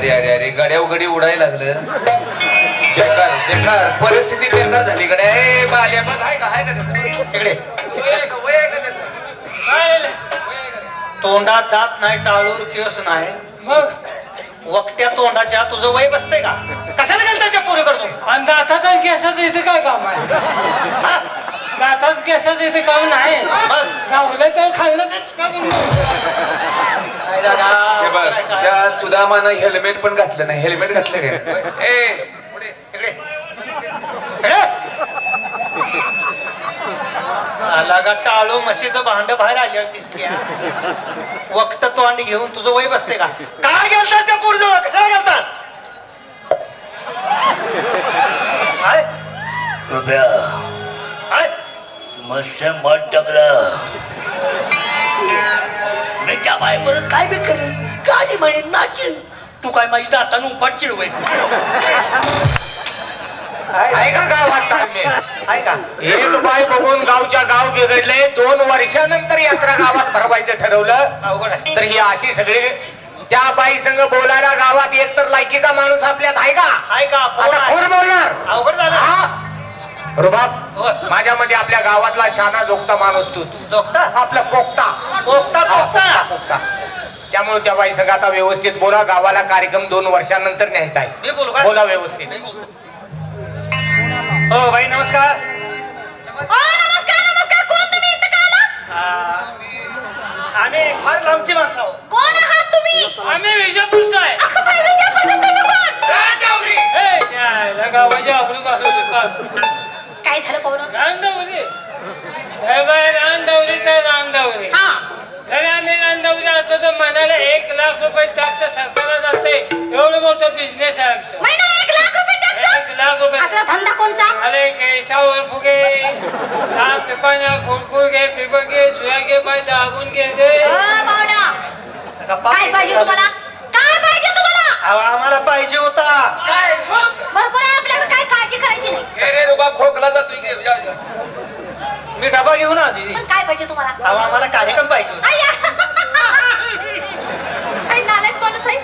गाड्या गडी उडायला लागलं. बेकार बेकार. परिस्थिती बेकार झाली कडे ए, बाल्या मग आहे का आहे का त्याचं? इकडे. वय आहे का वय आहे का त्याचं? तोंडात दात नाही टाळूर केस नाही. मग? वकट्या तोंडाच्या तुझं वय बसतंय का? कशाला गेलता त्या पोरी करतो आणि दातातच गॅसाचं इथे काय काम आहे? गॅसाचं इथे काम नाही. गावलं तर खाल्लं तेच हे बघ? त्या सुदामानं हेल्मेट पण घातलं नाही. हेल्मेट घातलं काय? ए पुढे. इकडे. इकडे. आला का टाळू? म्हशीचं भांड बाहेर आल्यावर दिसते वक्त तोंड घेऊन तुझं वय बसते का? काय गेलता त्या पोरीजवळ कशाला गेलता? काय? रुपया काय मस्त मत टकरा मी त्या बायबर काय बी करेन गाणी म्हणेन नाचेन. तू काय माझी दातानं उपाट चिडवाय? आहे का गावात ताणले आहे का एक बाय बघून गावच्या गाव बिघडले दोन वर्षानंतर यात्रा गावात भरवायचं ठरवलं. तर ही अशी सगळी त्या बाई संग बोलायला गावात एक तर लायकीचा माणूस आपल्यात आहे का? आहे का? कोण बोलणार? अवघड झालं. हा? रुबाब. माझ्या मध्ये आपल्या गावातला शाना जोगता माणूस तूच. जोगता? आपला पोक्ता. पोक्ता, पोक्ता. पोक्ता त्यामुळे त्या बाई संग आता व्यवस्थित बोला गावाला कार्यक्रम दोन वर्षानंतर न्यायचा आहे. बोलू व्यवस्थित. हो बाई नमस्कार. आम्ही फार लांबची माणसं आहोत. कोण आहात तुम्ही? आम्ही विजापूरचा आहे. काय झालं पाहुणं हे तर रांदावली हा. जरी आम्ही असतो तर मनाला एक लाख रुपये टॅक्स सरकारला जाते. एवढं मोठं बिझनेस आहे आमचं. महिना एक लाख रुपये टॅक्स एक लाख रुपये. असला धंदा कोणचा? अरे केसावर फुगे. घे पिप घे सुया घे बाय दाबून घे रे. अ, पाहुणा गप्पा काय पाहिजे तुम्हाला? काय पाहिजे तुम्हाला? अहो, आम्हाला पाहिजे होता. भरपूर आहे. काय काळजी करायची नाही. ए, रे रुबाब खोकला जातोय की, जा, जा. मी डबा घेऊन आली. पण काय पाहिजे तुम्हाला? अहो आम्हाला कार्यक्रम पाहिजे होता. आय्या. काय नालायक माणूस आहे.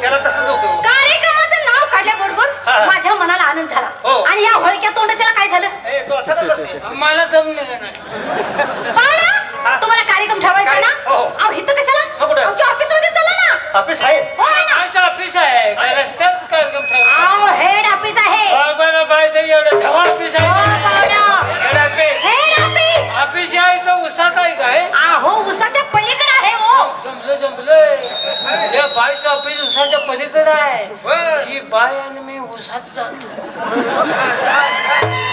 त्याला तसंच होतं. कार्यक्रमाचं नाव काढल्याबरोबर हा. माझ्या मनाला आनंद झाला. हो. आणि या होळक्या तोंडाच्याला काय झालं? ए, तो असं का करतोय? मला दम निघा ऑफिस उसाच्या पलीकडे आहे. ही बाय आणि मी उसात जातो.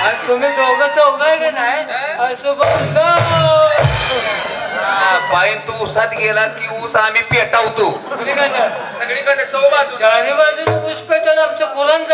आणि तुम्ही दोघं चौघ आहे का नाही? असं बघतो हा, बाई तू उसात गेलास की ऊस आम्ही पेटावतो? सगळीकडे. चौ बाजू चारी बाजूने ऊस पेटून आमचं कुरण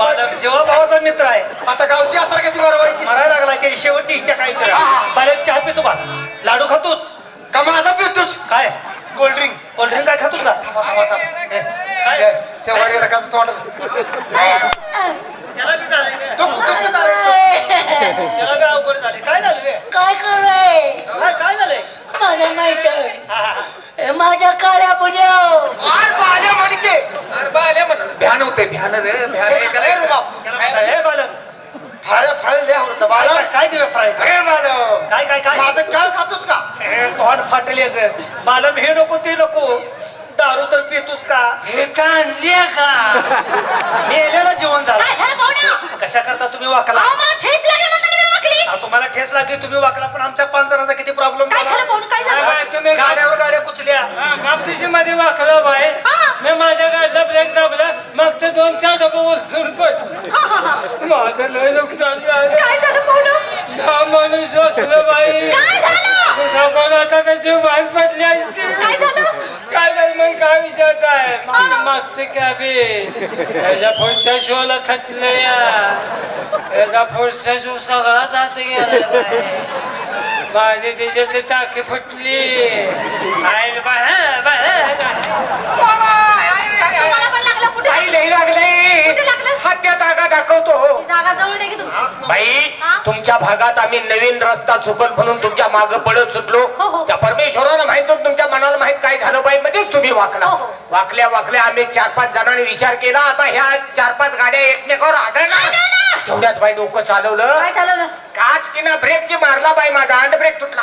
बालक जेव्हा भावाचा मित्र आहे आता गावची यात्रा कशी भरवायची? मरायला लागला त्याची शेवटची इच्छा काय इच्छा बालक चहा पितो का? लाडू खातोच का माझा पितोच काय? कोल्ड्रिंक कोल्ड्रिंक काय खातोस का? काय? त्या वारी रकाचं तोंड त्याला बी झालंय काय? तो कुठं झाला? त्याला बी अवघड झाले काय झालं बे? काय कराय काय काय झालंय? मला माहीत आहे. हा, हा, हा. हे माझ्या काळ्या पुजा आर बाल्या म्हणते आर बाल्या भ्यान होते भ्यान रे भ्यान हे त्याला त्याला म्हणतात, "हे बालक. फळ फळ लय आवडतं. बालक. काय देवे फ्रायचं अरे बालव काय काय काय? माझं काय खातोस का? हे तोंड फाटेल याचं बालम हे नको ते नको. दारू तर पितोस का? हे का आणल्या का? मेलेला जीवन झालं. काय झालं पाहुणा कशा करता तुम्ही वाकला? अहो मला ठेस लागली म्हणताना मी वाकली? अहो, तुम्हाला ठेस लागली तुम्ही वाकला पण आमच्या पाच जणांचा किती प्रॉब्लेम काय झालं? पाहुणा काय झालं? तुम्ही गाड्यावर गाड्या कुचल्या. कापतीशी मध्ये वाकला बाय हा? मी माझ्या गाडीचा ब्रेक दाबला. मग ते दोन चार डबे उचलून पडले माझं लय नुकसान झालं. दहा माणूस असलं बाई. कोण आता त्याची बाहेर पडली असती काय झालं? मग काय विचारताय माझं मागचं कॅबिन त्याच्या पुढच्या शोला खचलं या. त्याचा पुढचा शो सगळा जात गेला माझी त्याच्याची टाकी फुटली. आहे बाहेर बाहेर तुम्हाला पण लागलं कुठे काही लई लागले कुठे लागलं? हत्या जागा दाखवतो. जागा जवळ दे की तुमची? बाई हा? तुमच्या भागात आम्ही नवीन रस्ता चुकल म्हणून तुमच्या मागे पडत सुटलो. हो, हो. त्या परमेश्वरानं माहीत तुमच्या मनाला माहीत काय झालं बाई मध्येच तुम्ही वाकला. हो, हो. वाकल्या वाकल्या आम्ही चार पाच जणांनी विचार केला आता ह्या चार पाच गाड्या एकमेकावर आढळणार तेवढ्यात बाई डोकं चालवलं. काय चालवलं? काच किना ब्रेक जे मारला बाई माझा अंड ब्रेक तुटला.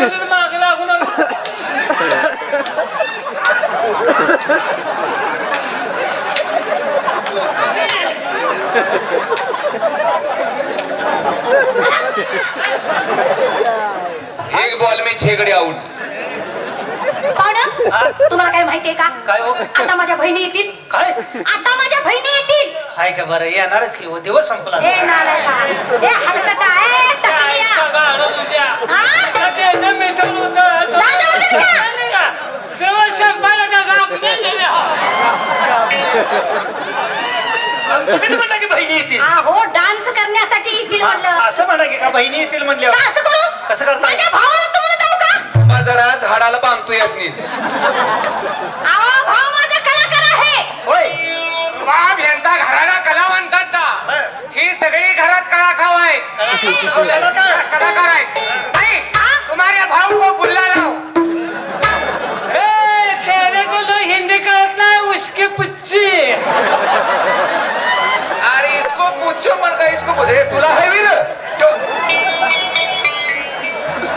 मागे लागून आलो. एक बॉल में छह गडे आउट पाहुणं, तुम्हाला काय माहितीये का? काय हो? आता माझ्या बहिणी येतील. काय? आता माझ्या बहिणी येतील. हाय का बरं? येणारच की हो? दिवस संपला हे नालाय का? हे हलकटा टकलिया गाणं तुझ्या. हा? तुम्हीच म्हणला की बहिणी येतील अहो डान्स करण्यासाठी येतील हा, म्हणलं. असं म्हणा की का बहिणी येतील म्हणल्यावर? असं करू? कसं करताय? माझ्या भावाला तुम्हाला जाऊ का? बाजारा झाडाला बांधतो यासनी. अहो भाऊ माझा कलाकार आहे. होय. बाप यांचा घराणा कलावंतांचा. बर. ही सगळी घरात कला खाव आहेत. आपल्याला अरे तुला है वीर?